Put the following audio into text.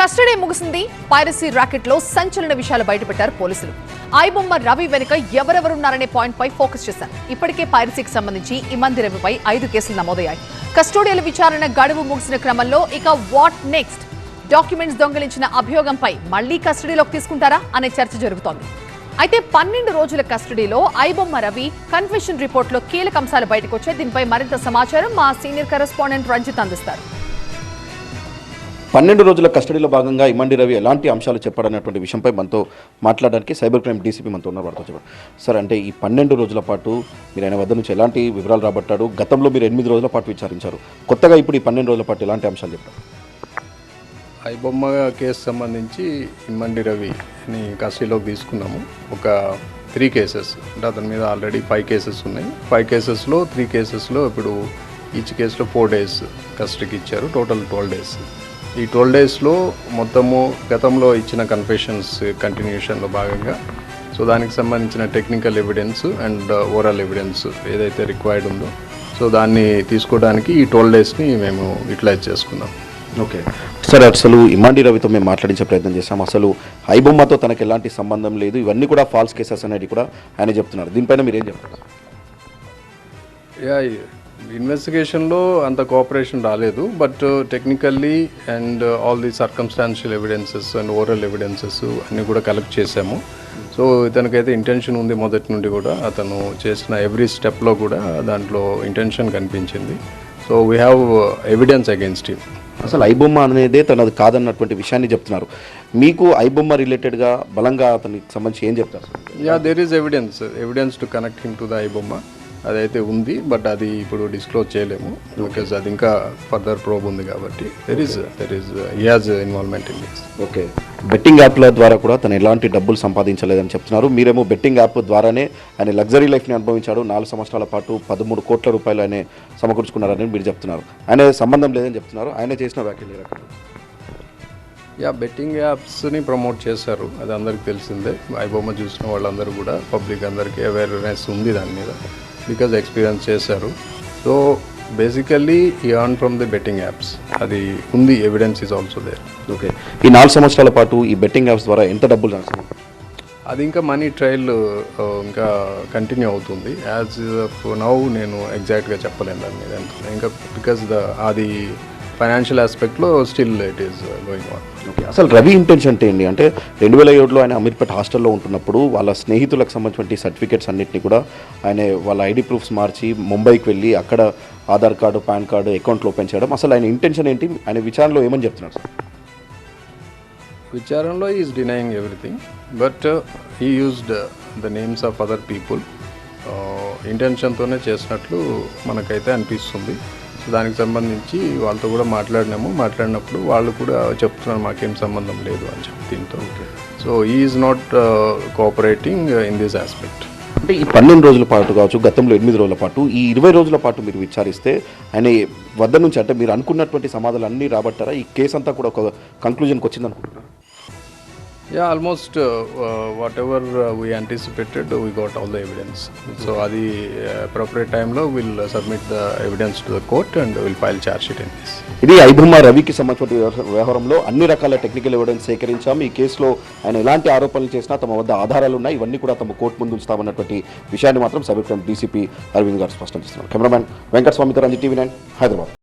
Custody ముగిసింది. Piracy ర్యాకెట్లో సంచలన విషయాలు బయటపెట్టారు పోలీసులు. ఐబొమ్మ రవి వెనుక ఎవరెవరున్నారనే పాయింట్ పై ఫోకస్ చేశారు. ఇప్పటికే పైరసీకి సంబంధించి ఇమంది రవిపై ఐదు కేసులు నమోదయ్యాయి. కస్టోడియల్ విచారణ గడువు ముగిసిన క్రమంలో ఇక వాట్ నెక్స్ట్? డాక్యుమెంట్స్ దొంగిలించిన అభియోగంపై మళ్ళీ కస్టడీలోకి తీసుకుంటారా అనే చర్చ జరుగుతోంది. అయితే పన్నెండు రోజుల కస్టడీలో ఐబొమ్మ రవి కన్ఫెషన్ రిపోర్ట్లో కీలక అంశాలు బయటకు వచ్చాయి దీనిపై మరింత సమాచారం మా సీనియర్ కరెస్పాండెంట్ రంజిత్ అందిస్తారు. పన్నెండు రోజుల కస్టడీలో భాగంగా ఇమండి రవి ఎలాంటి అంశాలు చెప్పాడనేటువంటి విషయంపై మనతో మాట్లాడడానికి సైబర్ క్రైమ్ డీసీపీ మనతో ఉన్నారు. వారితో చెప్పారు సార్ అంటే ఈ పన్నెండు రోజుల పాటు మీరు ఆయన వద్ద నుంచి ఎలాంటి వివరాలు రాబట్టాడు? గతంలో మీరు ఎనిమిది రోజుల పాటు విచారించారు. కొత్తగా ఇప్పుడు ఈ పన్నెండు రోజుల పాటు ఎలాంటి అంశాలు చెప్పారు? ఐబొమ్మ కేసు సంబంధించి ఇమ్మండి రవిని కస్టడీలోకి తీసుకున్నాము. ఒక త్రీ కేసెస్. అంటే అతని మీద ఆల్రెడీ ఫైవ్ కేసెస్ ఉన్నాయి. ఫైవ్ కేసెస్లో త్రీ కేసెస్లో ఇప్పుడు ఈచ్ కేసులో ఫోర్ డేస్ కస్టడీకి ఇచ్చారు. Total twelve days. ఈ ట్వెల్వ్ డేస్లో మొత్తము గతంలో ఇచ్చిన కన్ఫెషన్స్ కంటిన్యూషన్లో భాగంగా సో దానికి సంబంధించిన technical evidence and oral evidence ఏదైతే రిక్వైర్డ్ ఉందో సో దాన్ని తీసుకోవడానికి ఈ ట్వెల్వ్ డేస్ని మేము యూటిలైజ్ చేసుకున్నాం. ఓకే. సార్ అసలు ఇమ్మాండి రవితో మేము మాట్లాడించే ప్రయత్నం చేశాం. అసలు ఐబొమ్మతో తనకు ఎలాంటి సంబంధం లేదు. ఇవన్నీ కూడా ఫాల్స్ కేసెస్ అనేది కూడా ఆయన చెప్తున్నారు. దీనిపైన మీరు ఏం చెప్తారు యా. ఇన్వెస్టిగేషన్లో అంత కోఆపరేషన్ రాలేదు but technically and all the circumstantial evidences and oral evidences అన్నీ కూడా కలెక్ట్ చేసాము సో ఇతనికైతే ఇంటెన్షన్ ఉంది మొదటి నుండి కూడా. అతను చేసిన ఎవ్రీ స్టెప్లో కూడా దాంట్లో ఇంటెన్షన్ కనిపించింది. So we have evidence against him అసలు ఐబొమ్మ అనేదే తనది కాదన్నటువంటి విషయాన్ని చెప్తున్నారు. మీకు ఐబొమ్మ రిలేటెడ్గా బలంగా అతనికి సంబంధించి ఏం చెప్తారు? Yeah there is evidence evidence to connect him to the iBomma అదైతే ఉంది బట్ అది ఇప్పుడు డిస్క్లోజ్ చేయలేము. బికాజ్ అది ఇంకా ఫర్దర్ ప్రోబ్ ఉంది కాబట్టి there is there is as involvement in this okay betting యాప్ల ద్వారా కూడా తను ఎలాంటి డబ్బులు సంపాదించలేదని చెప్తున్నారు. మీరేమో బెట్టింగ్ యాప్ ద్వారానే ఆయన లగ్జరీ లైఫ్ని అనుభవించాడు. నాలుగు సంవత్సరాల పాటు పదమూడు కోట్ల రూపాయలు ఆయన సమకూర్చుకున్నారని మీరు చెప్తున్నారు. ఆయన సంబంధం లేదని చెప్తున్నారు. ఆయన చేసిన వ్యాఖ్యలు రకంగా? యా బెట్టింగ్ యాప్స్ని ప్రమోట్ చేశారు. అది అందరికి తెలిసిందే. ఐబొమ్మ చూసిన వాళ్ళందరూ కూడా పబ్లిక్ అందరికీ అవేర్నెస్ ఉంది దాని మీద. బికాజ్ ఎక్స్పీరియన్స్ చేశారు. సో బేసికల్లీ ఈ earn from the betting apps అది ఉంది evidence is also there okay ఈ నాలుగు సంవత్సరాల పాటు ఈ బెట్టింగ్ యాప్స్ ద్వారా ఎంత డబ్బులు రాశారు అది ఇంకా మనీ ట్రయల్ ఇంకా కంటిన్యూ అవుతుంది. యాజ్ నౌ నేను ఎగ్జాక్ట్గా చెప్పలేను దాని మీద. ఇంకా బికాజ్ ద అది financial ఆస్పెక్ట్లో still it is going on okay అసలు రవి ఇంటెన్షన్ ఏంటి? అంటే రెండు వేల ఏడులో ఆయన అమీర్పేట హాస్టల్లో ఉంటున్నప్పుడు వాళ్ళ స్నేహితులకు సంబంధించిన సర్టిఫికేట్స్ అన్నింటినీ కూడా ఆయన వాళ్ళ ఐడి ప్రూఫ్స్ మార్చి ముంబైకి వెళ్ళి అక్కడ ఆధార్ కార్డు పాన్ కార్డు అకౌంట్లు ఓపెన్ చేయడం. అసలు ఆయన ఇంటెన్షన్ ఏంటి? ఆయన విచారణలో ఏమని చెప్తున్నారు? Sir విచారంలో is denying everything but he used the names of other people ఇంటెన్షన్తోనే చేసినట్లు మనకైతే అనిపిస్తుంది. సో దానికి సంబంధించి వాళ్ళతో కూడా మాట్లాడినాము. మాట్లాడినప్పుడు వాళ్ళు కూడా చెప్తున్నారు మాకేం సంబంధం లేదు అని చెప్పి దీంతో. So is not cooperating in this aspect అంటే ఈ పన్నెండు రోజుల పాటు కావచ్చు గతంలో ఎనిమిది రోజుల పాటు ఈ ఇరవై రోజుల పాటు మీరు విచారిస్తే ఆయన వద్ద నుంచి అంటే మీరు అనుకున్నటువంటి సమాధానాలు అన్నీ రాబట్టారా? ఈ కేసు అంతా కూడా ఒక కంక్లూజన్కి వచ్చింది అనుకుంటున్నారు yeah almost whatever we anticipated we got all the evidence so అది అప్రోప్రియట్ టైంలో will submit the evidence to the court and will file charge sheet in this ఇది ఐబొమ్మ రవికి సంబంధించిన వ్యవహ- వ్యవహారంలో అన్ని రకాల టెక్నికల్ ఎవిడెన్స్ సేకరించాం. ఈ కేసులో ఆయన ఎలాంటి ఆరోపణలు చేసినా తమ వద్ద ఆధారాలు ఉన్నాయి. ఇవన్నీ కూడా తమ కోర్టు ముందు ఉంచుతామన్నటువంటి విషయాన్ని మాత్రం క్రైమ్ డీసీపీ అరవింద్ గారు స్పష్టం చేస్తున్నారు. కెమెరామ్యాన్ వెంకట స్వామితో రంజీ టీవీ నైన్ హైదరాబాద్.